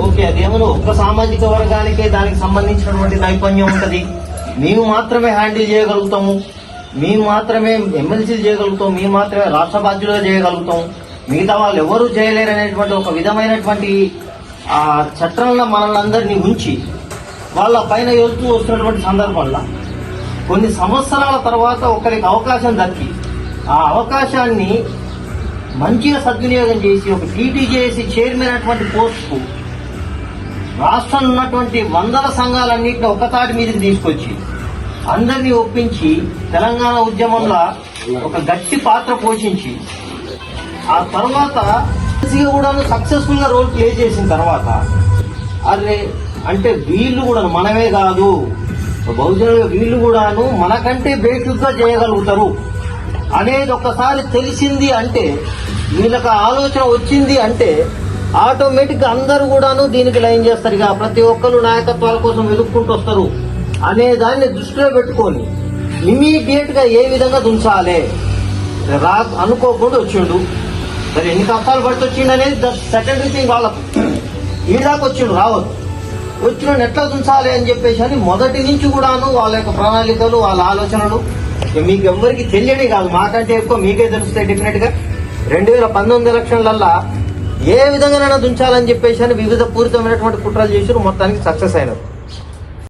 Okay అదేమో ఒక్క సామాజిక వర్గానికే దానికి సంబంధించినటువంటి నైపుణ్యం ఉంటది. మేము మాత్రమే హ్యాండిల్ చేయగలుగుతాము. మేము మాత్రమే ఎమ్మెల్సీ చేయగలుగుతాం మేము మాత్రమే రాష్ట్ర బాధ్యులుగా చేయగలుగుతాం మిగతా వాళ్ళు ఎవరు చేయలేరు అనేటువంటి ఒక విధమైనటువంటి ఆ చట్టంలో మనల్ని ఉంచి వాళ్ళ పైన వెళ్తూ వస్తున్నటువంటి సందర్భంలో కొన్ని సంవత్సరాల తర్వాత ఒకరికి అవకాశం దక్కి ఆ అవకాశాన్ని మంచిగా సద్వినియోగం చేసి ఒక టీటీజేసి చైర్మన్ అటువంటి పోస్టుకు రాష్ట్రంలో ఉన్నటువంటి వందల సంఘాలన్నింటిని ఒకతాటి మీదకి తీసుకొచ్చి అందరినీ ఒప్పించి తెలంగాణ ఉద్యమంలో ఒక గట్టి పాత్ర పోషించి ఆ తర్వాత కూడా సక్సెస్ఫుల్గా రోల్ ప్లే చేసిన తర్వాత అరే అంటే వీళ్ళు కూడా మనమే కాదు. బహుజన వీళ్ళు కూడాను మనకంటే బేసిక్గా చేయగలుగుతారు. అనేది ఒకసారి తెలిసింది అంటే వీళ్ళకి ఆలోచన వచ్చింది అంటే ఆటోమేటిక్గా అందరూ కూడాను దీనికి లైన్ చేస్తారు. ఇక ప్రతి ఒక్కరు నాయకత్వాల కోసం వెతుక్కుంటూ వస్తారు. అనే దాన్ని దృష్టిలో పెట్టుకొని ఇమీడియట్గా ఏ విధంగా దుంచాలి? రా అనుకోకుండా వచ్చిండు. మరి ఎన్ని కష్టాలు పడితే వచ్చిండు అనేది సెకండరీ థింగ్ వాళ్ళకు. ఈడాకు వచ్చిండు రావద్దు. వచ్చిన ఎట్లా దుంచాలి అని చెప్పేసి అని మొదటి నుంచి కూడాను వాళ్ళ యొక్క ప్రణాళికలు వాళ్ళ ఆలోచనలు మీకు ఎవ్వరికి తెలియని కాదు. మాకంటే ఎక్కువ మీకే తెలుస్తాయి డెఫినెట్గా. రెండు వేల పంతొమ్మిది ఎలక్షన్లల్లా ఏ విధంగానైనా దుంచాలని చెప్పేసి అని వివిధ పూరితమైనటువంటి కుట్రలు చేసి మొత్తానికి సక్సెస్ అయినారు.